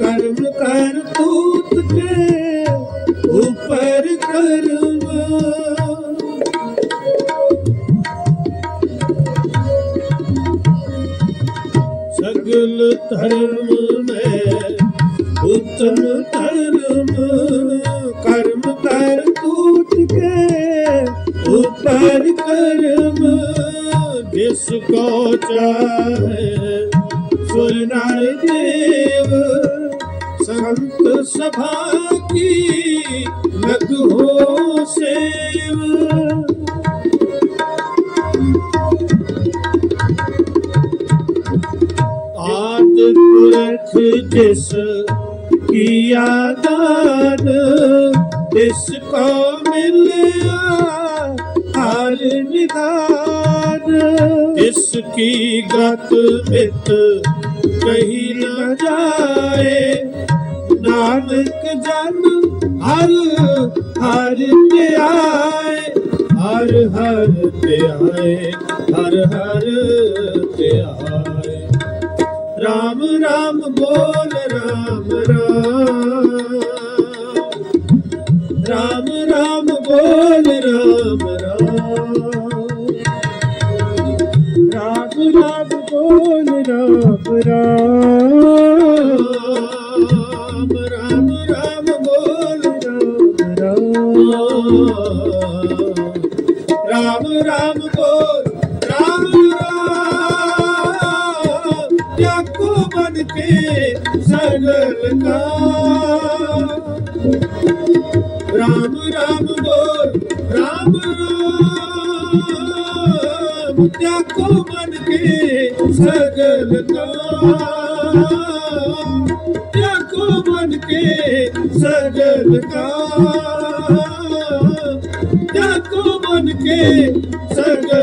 ਕਰਮ ਕਰ ਤੂਤ ਕੇ ਉਪਰ ਕਰਮ ਸਗਲ ਧਰਮ ਮੈਂ ਉਤਮ ਧਰਮ ਕਰਮ ਕਰ ਤੂਤ ਕੇ ਉਪਰ ਕਰਮ ਜਿਸ ਕੋ ਚਾਹੇ, ਸੁਰ ਨਾਰ ਦੇਵ, ਸੰਤ ਸਭਾ ਕੀ ਲਗ ਹੋ ਸੇਵ। ਪੁਰਖ ਜਿਸ ਕੀਆ ਦਾਨ ਇਸ ਕੋ ਮਿਲਿਆ ਹਰ ਨਿਦਾਨ। ਇਸ ਕੀ ਗਤ ਮਿਤ ਕਹੀ ਨ ਜਾਏ, ਨਾਨਕ ਜਨ ਹਰ ਹਰ ਤੇ ਆਏ ਹਰ ਹਰ ਤੇ ਆਏ ਹਰ ਹਰ ਤੇ ਆਏ ਰਾਮ ਰਾਮ, ਬੋਲ ਰਾਮ ਰਾਮ। ਰਾਮ ਰਾਮ, ਬੋਲ ਰਾਮ ਰਾਮ। ਰਾਮ ਰਾਮ, ਬੋਲ ਰਾਮ ਰਾਮ। ਕੇ ਸਗਲ ਕਾ ਰਾਮ ਰਾਮ ਬੋਲ ਰਾਮ ਰਾਮ ਜਾਕੋ ਮਨ ਕੇ ਸਗਲ ਕਾ ਜਾਕੋ ਬਨ ਕੇ ਸਗਲ ਕਾ ਜਾਕੋ ਬਨ ਕੇ ਸਗਲ